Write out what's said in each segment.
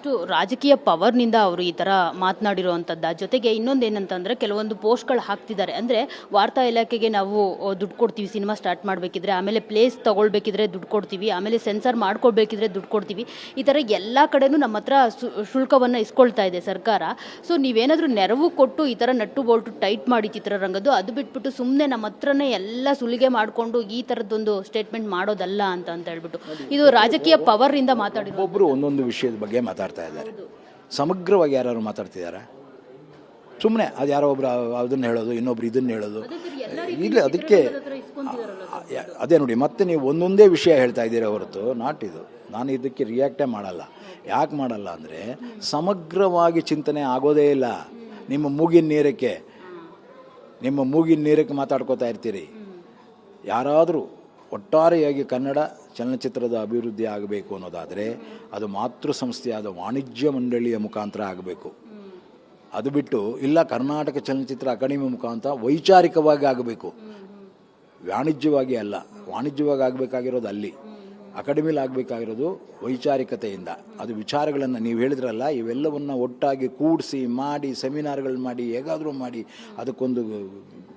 ಒಂದಿಷ್ಟು ರಾಜಕೀಯ ಪವರ್ನಿಂದ ಅವರು ಈ ಥರ ಮಾತನಾಡಿರುವಂಥದ್ದು ಜೊತೆಗೆ ಇನ್ನೊಂದು ಏನಂತಂದರೆ ಕೆಲವೊಂದು ಪೋಸ್ಟ್ಗಳು ಹಾಕ್ತಿದ್ದಾರೆ. ಅಂದರೆ ವಾರ್ತಾ ಇಲಾಖೆಗೆ ನಾವು ದುಡ್ಡು ಕೊಡ್ತೀವಿ, ಸಿನಿಮಾ ಸ್ಟಾರ್ಟ್ ಮಾಡಬೇಕಿದ್ರೆ, ಆಮೇಲೆ ಪ್ಲೇಸ್ ತೊಗೊಳ್ಬೇಕಿದ್ರೆ ದುಡ್ಡು ಕೊಡ್ತೀವಿ, ಆಮೇಲೆ ಸೆನ್ಸರ್ ಮಾಡ್ಕೊಳ್ಬೇಕಿದ್ರೆ ದುಡ್ಡು ಕೊಡ್ತೀವಿ. ಈ ಥರ ಎಲ್ಲ ಕಡೆನೂ ನಮ್ಮ ಹತ್ರ ಶುಲ್ಕವನ್ನು ಇಸ್ಕೊಳ್ತಾ ಇದೆ ಸರ್ಕಾರ. ಸೊ, ನೀವೇನಾದರೂ ನೆರವು ಕೊಟ್ಟು ಈ ಥರ ನಟ್ಟು ಬೋಲ್ಟು ಟೈಟ್ ಮಾಡಿ ಚಿತ್ರರಂಗದ್ದು, ಅದು ಬಿಟ್ಬಿಟ್ಟು ಸುಮ್ಮನೆ ನಮ್ಮ ಹತ್ರನೇ ಎಲ್ಲ ಸುಲಿಗೆ ಮಾಡಿಕೊಂಡು ಈ ಥರದ್ದೊಂದು ಸ್ಟೇಟ್ಮೆಂಟ್ ಮಾಡೋದಲ್ಲ ಅಂತ ಅಂತ ಹೇಳ್ಬಿಟ್ಟು. ಇದು ರಾಜಕೀಯ ಪವರಿಂದ ಮಾತಾಡಿರೋ ಒಬ್ಬರು ಒಂದೊಂದು ವಿಷಯದ ಬಗ್ಗೆ ಮಾತಾಡ್ತಾ ಇದ್ದಾರೆ. ಸಮಗ್ರವಾಗಿ ಯಾರು ಮಾತಾಡ್ತಿದ್ದಾರೆ ಸುಮ್ಮನೆ ಅದು ಯಾರೋ ಒಬ್ರು ಅದನ್ನು ಹೇಳೋದು ಇನ್ನೊಬ್ರು ಇದನ್ನು ಹೇಳೋದು. ಇಲ್ಲಿ ಅದಕ್ಕೆ ಅದೇ. ನೋಡಿ ಮತ್ತೆ ನೀವು ಒಂದೊಂದೇ ವಿಷಯ ಹೇಳ್ತಾ ಇದ್ದೀರಾ ಹೊರತು ನಾಟ್ ಇದು. ನಾನು ಇದಕ್ಕೆ ರಿಯಾಕ್ಟೇ ಮಾಡಲ್ಲ. ಯಾಕೆ ಮಾಡಲ್ಲ ಅಂದರೆ ಸಮಗ್ರವಾಗಿ ಚಿಂತನೆ ಆಗೋದೇ ಇಲ್ಲ. ನಿಮ್ಮ ಮೂಗಿನ ನೀರಕ್ಕೆ. ನಿಮ್ಮ ಮೂಗಿನ ನೀರಕ್ಕೆ ಮಾತಾಡ್ಕೋತಾ ಇರ್ತೀರಿ. ಯಾರಾದರೂ ಒಟ್ಟಾರೆಯಾಗಿ ಕನ್ನಡ ಚಲನಚಿತ್ರದ ಅಭಿವೃದ್ಧಿ ಆಗಬೇಕು ಅನ್ನೋದಾದರೆ ಅದು ಮಾತೃ ಸಂಸ್ಥೆಯಾದ ವಾಣಿಜ್ಯ ಮಂಡಳಿಯ ಮುಖಾಂತರ ಆಗಬೇಕು. ಅದು ಬಿಟ್ಟು ಇಲ್ಲ ಕರ್ನಾಟಕ ಚಲನಚಿತ್ರ ಅಕಾಡೆಮಿ ಮುಖಾಂತರ ವೈಚಾರಿಕವಾಗಿ ಆಗಬೇಕು. ವಾಣಿಜ್ಯವಾಗಿ ಅಲ್ಲ, ವಾಣಿಜ್ಯವಾಗಿ ಆಗಬೇಕಾಗಿರೋದು ಅಲ್ಲಿ. ಅಕಾಡೆಮಿಲಿ ಆಗಬೇಕಾಗಿರೋದು ವೈಚಾರಿಕತೆಯಿಂದ. ಅದು ವಿಚಾರಗಳನ್ನು ನೀವು ಹೇಳಿದ್ರಲ್ಲ, ಇವೆಲ್ಲವನ್ನು ಒಟ್ಟಾಗಿ ಕೂಡಿಸಿ, ಮಾಡಿ, ಸೆಮಿನಾರ್ಗಳು ಮಾಡಿ, ಹೇಗಾದರೂ ಮಾಡಿ, ಅದಕ್ಕೊಂದು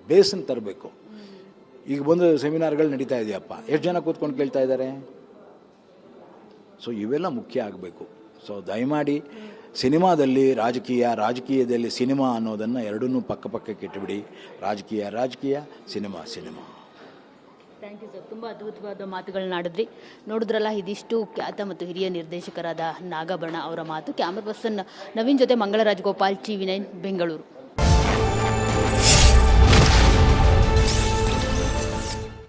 ಬೇಸನ್ನು ತರಬೇಕು. ಈಗ ಬಂದು ಸೆಮಿನಾರ್ಗಳು ನಡೀತಾ ಇದೆಯಪ್ಪ. ಎಷ್ಟು ಜನ ಕೂತ್ಕೊಂಡು ಕೇಳ್ತಾ ಇದ್ದಾರೆ? ಸೊ ಇವೆಲ್ಲ ಮುಖ್ಯ ಆಗಬೇಕು. ಸೊ ದಯಮಾಡಿ ಸಿನಿಮಾದಲ್ಲಿ ರಾಜಕೀಯ, ರಾಜಕೀಯದಲ್ಲಿ ಸಿನಿಮಾ ಅನ್ನೋದನ್ನು ಎರಡನ್ನೂ ಪಕ್ಕ ಪಕ್ಕಕ್ಕೆ ಇಟ್ಟುಬಿಡಿ ರಾಜಕೀಯ ರಾಜಕೀಯ, cinema cinema. Thank you sir ತುಂಬ ಅದ್ಭುತವಾದ ಮಾತುಗಳನ್ನ ಆಡಿದ್ರಿ. ನೋಡಿದ್ರಲ್ಲ, ಇದಿಷ್ಟು ಖ್ಯಾತ ಮತ್ತು ಹಿರಿಯ ನಿರ್ದೇಶಕರಾದ ನಾಗಭರಣ ಅವರ ಮಾತು. ಕ್ಯಾಮ್ರಾ ಪರ್ಸನ್ ನವೀನ್ ಜೊತೆ ಮಂಗಳರಾಜ್ ಗೋಪಾಲ್, ಟಿ ವಿ ಬೆಂಗಳೂರು.